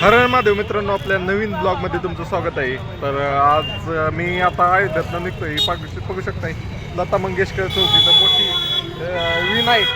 हर महादेव मित्रांनो आपल्या नवीन ब्लॉगमध्ये तुमचं स्वागत आहे. तर आज मी आता अयोध्यातनं निघतोय. पाग बघू शकताय. लता मंगेशकर चौकी तर मोठी विनायक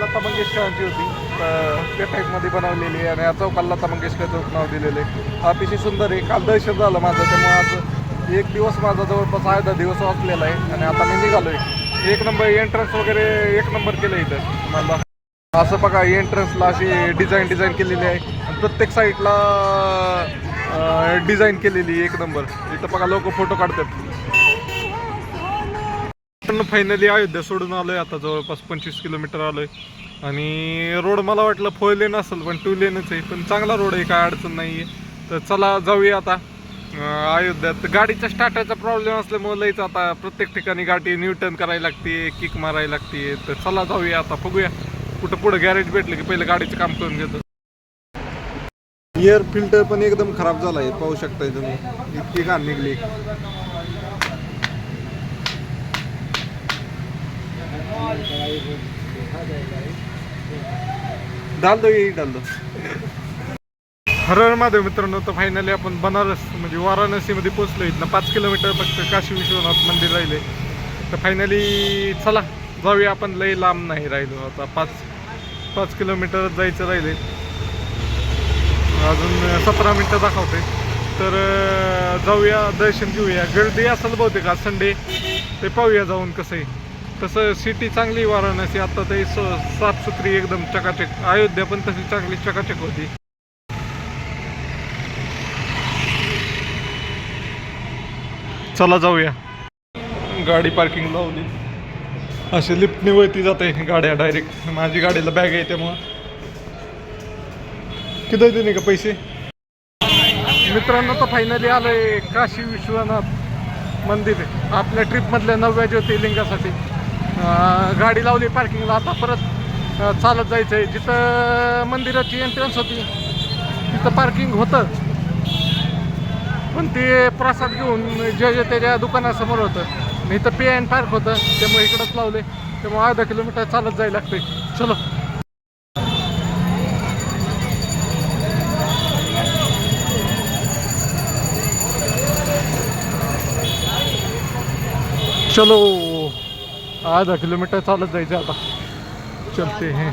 लता मंगेशकरांची होती. तर त्या टाईपमध्ये बनवलेली आहे. आणि या चौकाला लता मंगेशकर चौक नाव दिलेलं आहे. अतिशय सुंदर आहे. काल दर्शन झालं माझं. त्यामुळे आज एक दिवस माझा जवळपास अर्धा दिवस वाचलेला आहे. आणि आता मी निघालोय. एक नंबर एंट्रन्स वगैरे एक नंबर केलं इथं. मला असं बघा एंट्रन्सला अशी डिझाईन डिझाईन केलेली आहे. प्रत्येक साईडला डिझाईन केलेली एक नंबर इथं बघा लोक फोटो काढतात. फायनली अयोध्या सोडून आलोय आता जवळपास पंचवीस किलोमीटर आलोय. आणि रोड मला वाटलं फोर लेन असेल पण टू लेनच आहे. पण चांगला रोड आहे काय अडचण नाही आहे तर चला जाऊया आता. अयोध्यात. गाडीच्या स्टार्टरचा प्रॉब्लेम असल्यामुळे लईच आता प्रत्येक ठिकाणी गाडी न्यूटर्न करायला लागते किक मारायला लागते. तर चला जाऊया आता बघूया. कुठं पुढं गॅरेज भेटलं की पहिलं गाडीचं काम करून घेतो. एअर फिल्टर पण एकदम खराब झाला आहे. पाहू शकताय तुम्ही. इतकी घाण निघली. डाल दो येईल डाल दो हर महादेव मित्रांनो तर फायनली आपण बनारस म्हणजे वाराणसीमध्ये पोचलो इथनं पाच किलोमीटर फक्त काशी विश्वनाथ मंदिर राहिले. तर फायनली चला जाऊया आपण. लई लांब नाही राहिलो आता. पाच पाच किलोमीटर जायचं राहिले. अजून सतरा मिनटं दाखवते. तर जाऊया दर्शन घेऊया. गर्दी असेल बहुतेक आज संडे. ते पाहूया जाऊन कसं आहे. तसं सिटी चांगली वाराणसी. आता ते स साफसुथरी एकदम चकाचक. अयोध्या पण तशी चांगली चकाचक होती. चला जाऊया. गाडी पार्किंग लावली. अशी लिफ्टने वळती जाते गाड्या डायरेक्ट माझी गाडीला बॅग आहे त्यामुळं. किती देणे का पैसे? मित्रांनो तर फायनली आलोय काशी विश्वनाथ मंदिर. आपल्या ट्रिपमधल्या नवव्या ज्योतिर्लिंगासाठी. गाडी लावली पार्किंगला आता परत चालत जायचं आहे जिथं मंदिराची एंट्रन्स होती तिथं पार्किंग होतं. पण ते प्रसाद घेऊन जे जे त्याच्या दुकानासमोर होतं. नाही इथं पे अँड पार्क होतं. त्यामुळे इकडंच लावले. त्यामुळे अर्धा किलोमीटर चालत जायला लागते चलो. चलो। आधा किलोमीटर चालत जायचं आता. चलते हे.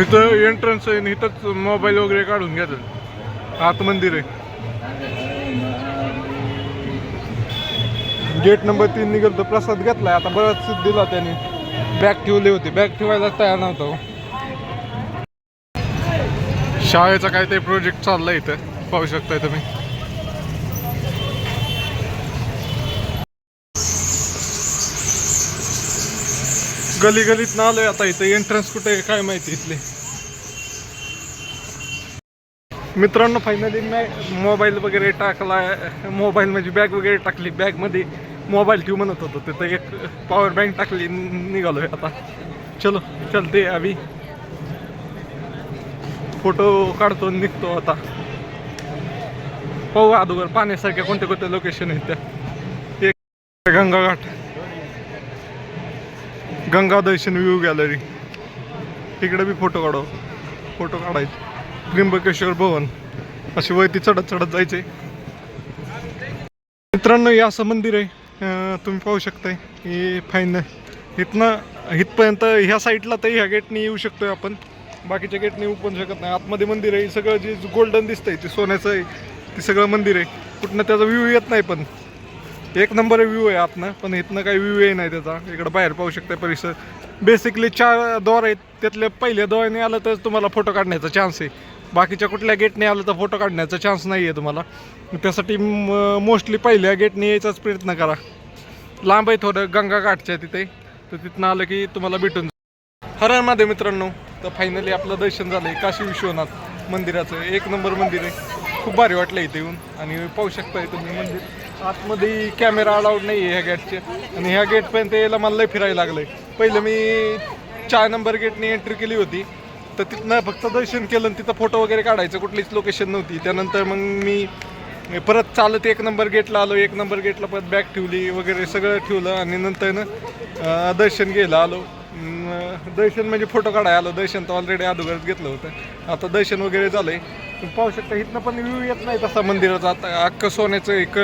इथं एंट्रन्स आहे आणि इथंच मोबाईल वगैरे काढून घ्यायचं आत मंदिर आहे. गेट नंबर तीन निघाल तर प्रसाद घेतलाय. आता बराच दिला त्याने. बॅग ठेवली होती. बॅग ठेवायला तयार नव्हता. हो. काय ते प्रोजेक्ट चाललाय इथं. पाहू शकताय तुम्ही. गली गलीत ना आलोय आता इथं. एंट्रन्स कुठे आहे काय माहिती इथले. मित्रांनो फायनली मी मोबाईल वगैरे टाकला मोबाईल म्हणजे बॅग वगैरे टाकली. बॅगमध्ये मोबाईल ठेवू म्हणत होतो. तिथं एक पॉवर बँक टाकली. निघालोय आता. चलो चलते अभि फोटो काढतो निघतो आता. पाहू अगोदर. पाण्यासारख्या कोणत्या कोणत्या लोकेशन आहेत त्या. एक Gangaghat. Ganga Darshan view gallery. तिकडे बी फोटो काढो. फोटो काढायचे. त्र्यंबकेश्वर भवन. अशी वरती चढत चढत जायचे. मित्रांनो हे असं मंदिर आहे. तुम्ही पाहू शकताय. हे फाईन इथनं इथपर्यंत ह्या साईडला तर ह्या गेटने येऊ शकतोय आपण. बाकीच्या गेटने येऊ पण शकत नाही. आतमध्ये मंदिर आहे. हे सगळं जे गोल्डन दिसतंय ते सोन्याचं आहे. ते सगळं मंदिर आहे. कुठनं त्याचा व्ह्यू येत नाही पण. एक नंबर व्ह्यू आहे आतनं पण इथनं काही व्ह्यू आहे नाही त्याचा. इकडं बाहेर पाहू शकता परिसर. बेसिकली चार द्वार आहेत. त्यातल्या पहिल्या द्वाराने आलं तर तुम्हाला फोटो काढण्याचा चान्स आहे. बाकीच्या कुठल्या गेटने आलं तर फोटो काढण्याचा चान्स नाही आहे तुम्हाला. त्यासाठी मोस्टली पहिल्या गेटने यायचाच प्रयत्न करा. लांब आहे थोडं गंगा घाटच्या तिथे. तर तिथनं आलं की तुम्हाला भेटून जाईल. हर मित्रांनो तर फायनली आपलं दर्शन झालंय काशी विश्वनाथ मंदिराचं. एक नंबर मंदिर आहे. खूप भारी वाटलं इथे येऊन. आणि पाहू शकताय तुम्ही मंदिर आतमध्ये कॅमेरा अलाउड नाही आहे ह्या गेटचे आणि ह्या गेटपर्यंत यायला मला लय फिरायला लागलंय. पहिलं मी चार नंबर गेटने एंट्री केली होती. तर तिथनं फक्त दर्शन केलं आणि तिथं फोटो वगैरे काढायचं कुठलीच लोकेशन नव्हती. त्यानंतर मग मी परत चालत एक नंबर गेटला आलो एक नंबर गेटला परत बॅग ठेवली वगैरे सगळं ठेवलं. आणि नंतर ना दर्शन घ्यायला आलो. दर्शन म्हणजे फोटो काढायला आलो. दर्शन तर ऑलरेडी अगोदरच घेतलं होतं. आता दर्शन वगैरे झालं आहे तुम्ही पाहू शकता इथनं पण व्ह्यू येत नाही तसा मंदिराचा. आता अख्खं सोन्याचं एक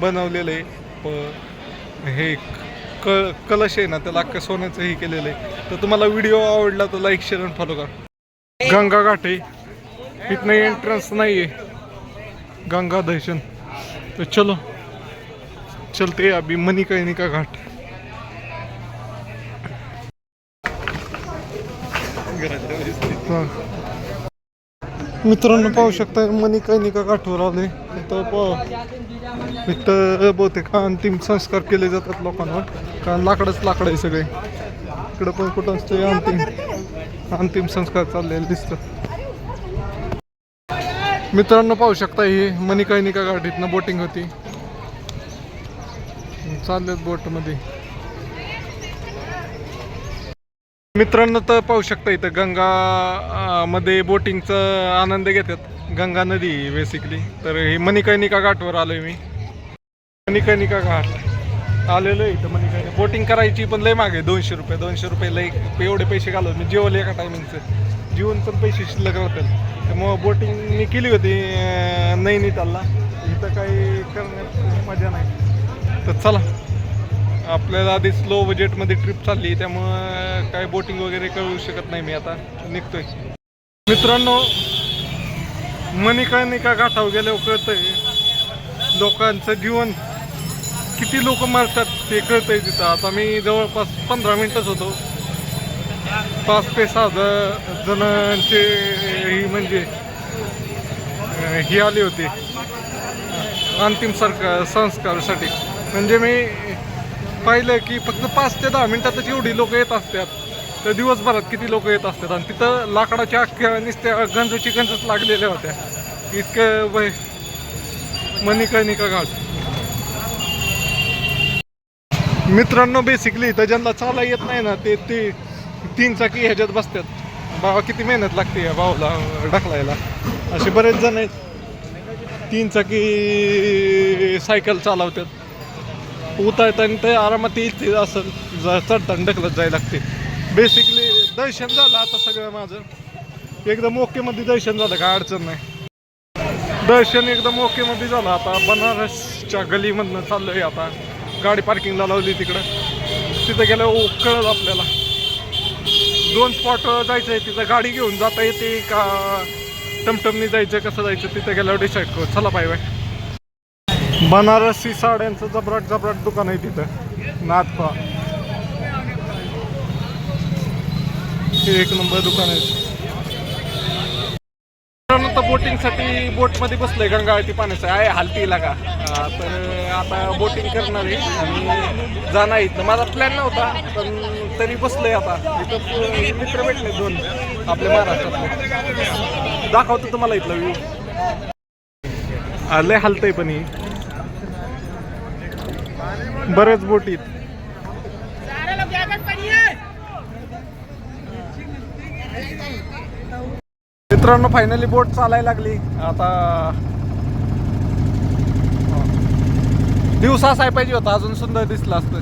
बनवलेलं आहे. प- हे क कलश आहे ना त्याला अख्खं सोन्याचं हे केलेलं आहे. तर तुम्हाला व्हिडिओ आवडला तर लाईक शेअर आणि फॉलो करा. गंगा घाट आहे. इथनं एंट्रन्स नाही आहे गंगा दर्शन. तर चलो. चलते अभी मणिकर्णिका घाट. हा. मित्रांनो पाहू शकता मणिकर्णिका घाटवर आले इथं प- इथं बहुतेक अंतिम संस्कार केले जातात लोकांवर. कारण लाकडच लाकड आहे सगळे. इकडं पण कुठं असते अंतिम. अंतिम संस्कार चाललेले दिसतात मित्रांनो पाहू शकता ही मणिकर्णिका घाट इथनं बोटिंग होती. चाललेत बोटमध्ये मित्रांनो तर पाहू शकता इथं गंगा मध्ये बोटिंगचा आनंद घेतात. गंगा नदी बेसिकली तर हे मणिकर्णिका घाटवर आलोय मी. मणिकर्णिका घाट. आलेलो आहे इथं मणिकर्णिका. बोटिंग करायची पण लय मागे दोनशे रुपये दोनशे रुपये लय एवढे पैसे घालवले मी जेवले एका टायमिंगचं जीवन पण पैसे शिल्लक राहतात. त्यामुळं बोटिंग मी केली होती नैनितालला. इथं काही करण्यात मजा नाही. तर चला. आपल्याला आधीच स्लो बजेटमध्ये ट्रिप चालली त्यामुळं काय बोटिंग वगैरे करू शकत नाही मी आता. निघतोय. मित्रांनो मणिकर्णिका गाठाव गेल्यावर कळतंय लोकांचं जीवन किती लोक मारतात ते कळतंय तिथं. आता मी जवळपास पंधरा मिनिटच होतो. पाच ते सहा जणांचे ही म्हणजे ही आली होती. अंतिम सरकार संस्कारासाठी. म्हणजे मी पाहिलं की फक्त पाच ते दहा मिनिटातच एवढी लोक येत असतात. तर दिवसभरात किती लोक येत असतात? आणि तिथं लाकडाच्या अख्ख्या नुसत्या गंजची गंजच लागलेल्या होत्या. इतकं वय. मनिकनिका घाट मित्रांनो बेसिकली इथं ज्यांना चाला येत नाही ना ते ते तीन चाकी ह्याच्यात बसतात. बाबा किती मेहनत लागते या भाऊला ढकलायला? असे बरेच जण आहेत. तीन चाकी सायकल चालवतात. उतरताना ते आरामात येते असं ज- चढताना ढकलत जायला लागते. बेसिकली दर्शन झालं आता सगळं माझं. एकदम ओकेमध्ये दर्शन झालं काय अडचण नाही. दर्शन एकदम ओकेमध्ये झालं आता. बनारसच्या गलीमधनं चाललोय आता. गाडी पार्किंगला लावली तिकडं. तिथं गेल्यावर कळलं आपल्याला. दोन स्पॉट जायचं आहे तिथं गाडी घेऊन जाता येते का? टमटमनी जायचं कसं जायचं तिथं गेल्यावर डिसाईड करू. चला बाय बाय बनारसी साड्यांचं जबराट जबराट दुकान आहे तिथं. नाथपा हे एक नंबर दुकान आहे. बोटिंगसाठी बोटमध्ये बसलोय गंगा पाण्याचं. आहे हालती लागा तर आता बोटिंग करणार आहे आणि जाणार इथं. माझा प्लॅन नव्हता पण तरी बसलोय आता. इथं मित्र भेटले दोन आपले महाराष्ट्रातले. दाखवतो तुम्हाला इथलं व्ह्यू लय हालतंय पण ही. बरेच बोटीत मित्रांनो फायनली बोट चालायला लागली. आता दिवसा असाय पाहिजे होता अजून सुंदर दिसला असतं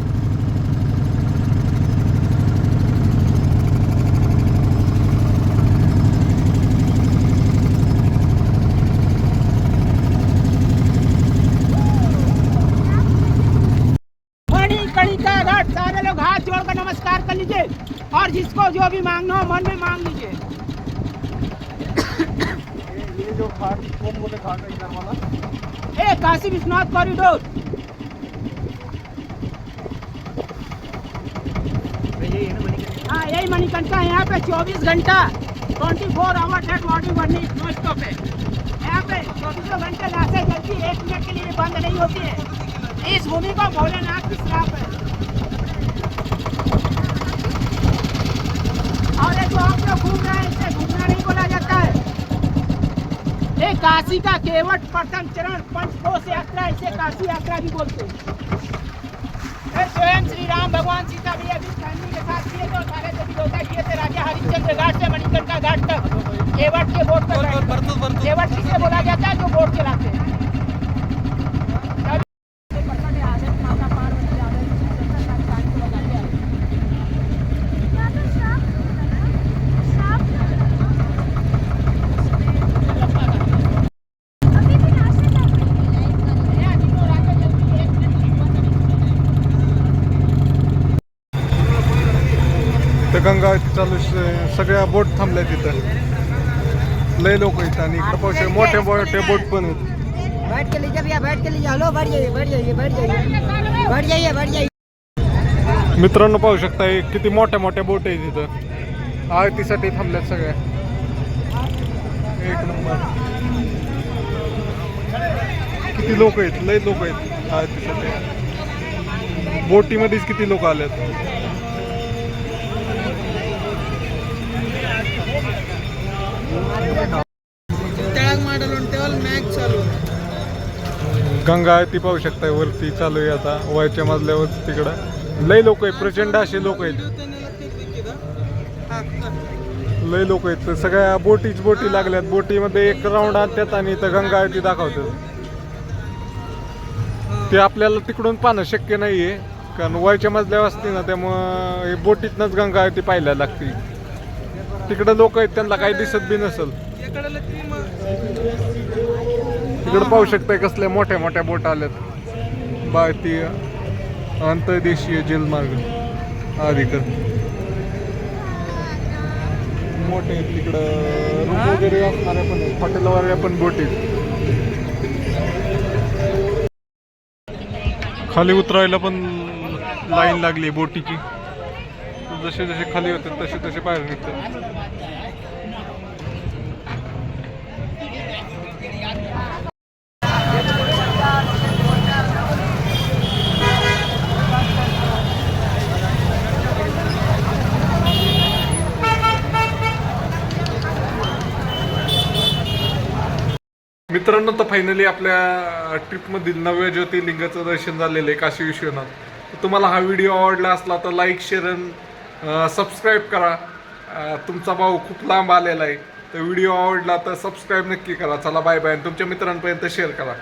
मणि कणिका घाट सारे लोग हाथ जोड़कर नमस्कार कर लीजिए और जिसको जो भी मांगना हो मन में मांग लीजिए। ये जो घाट कोण बोले घाट आहे ए काशी विश्वनाथ कॉरिडोर हाँ यही मणिकंठा यहाँ पे 24 घंटा 24 four hour date morning morning no stop है यहाँ पे चौबीसों घंटे लाशें जल्दी एक मिनट के लिए बंद नहीं होती है। इस भूमि को भोलेनाथ की श्राप है और जो आप लोग घूम रहे हैं इसे घूमना नहीं बोला जाता है। ये काशी का केवट प्रथम चरण पंचकोश यात्रा इसे काशी यात्रा भी बोलते हैं। स्वयं श्री राम भगवान सीता भी अभी फैमिली के साथ किए थे और सारे देवी देवता किए थे? राजा हरिश्चंद्र घाट से मणिकर्णिका घाट तक केवट के बोट पर केवट किसे बोला जाता है? जो बोट चलाते हैं। चालू सगळ्या बोट थांबल्या तिथं. लय लोक आहेत आणि इकडे पाऊस मोठे मोठे बोट पण आहेत. बैठ के लीजिए भैया बैठ के लीजिए. हेलो बैठ जाइए बैठ जाइए बैठ जाइए. बैठ जाइए बैठ जाइए. मित्रांनो पाहू शकता हे किती मोठ्या मोठ्या बोट आहेत तिथं आरतीसाठी थांबल्यात सगळ्या. एक नंबर. किती लोक आहेत? लय लोक आहेत आरतीसाठी. बोटीमध्येच किती लोक आलेत? गंगा ती पाहू शकताय वरती चालू आहे आता वयाच्या मजल्यावर तिकडं. लय लोक आहेत प्रचंड असे लोक आहेत. लय लोक आहेत. तर सगळ्या बोटीच बोटी लागल्यात. बोटीमध्ये एक राऊंड आणतात आणि इथं गंगा आरती दाखवतात. ते आपल्याला तिकडून पाहणं शक्य नाहीये कारण वयाच्या मजल्यावर असते ना त्यामुळं हे बोटीतनंच गंगा आरती पाहायला लागते. तिकडं लोक आहेत त्यांना काही दिसत बी नसल. तिकडे पाहू शकताय कसल्या मोठ्या मोठ्या बोट आल्यात. भारतीय अंतर्देशीय जलमार्ग. अधिकार मोठे आहेत तिकडं. रूम वगैरे असणाऱ्या पण आहेत. हॉटेलवाल्या पण बोट आहेत. खाली उतरायला पण लाईन लागली बोटीची. जसे जसे खाली होते तसे तसे बाहेर निघतात. मित्रांनो तर फायनली आपल्या ट्रिपमधील नव्या ज्योतिर्लिंगाचं दर्शन झालेलं आहे काशी विश्वनाथ तुम्हाला हा व्हिडिओ आवडला असला तर लाईक शेअर आणि सबस्क्राईब करा. तुमचा भाऊ खूप लांब आलेला आहे. तर व्हिडिओ आवडला तर सबस्क्राईब नक्की करा. चला बाय बाय आणि तुमच्या मित्रांपर्यंत शेअर करा.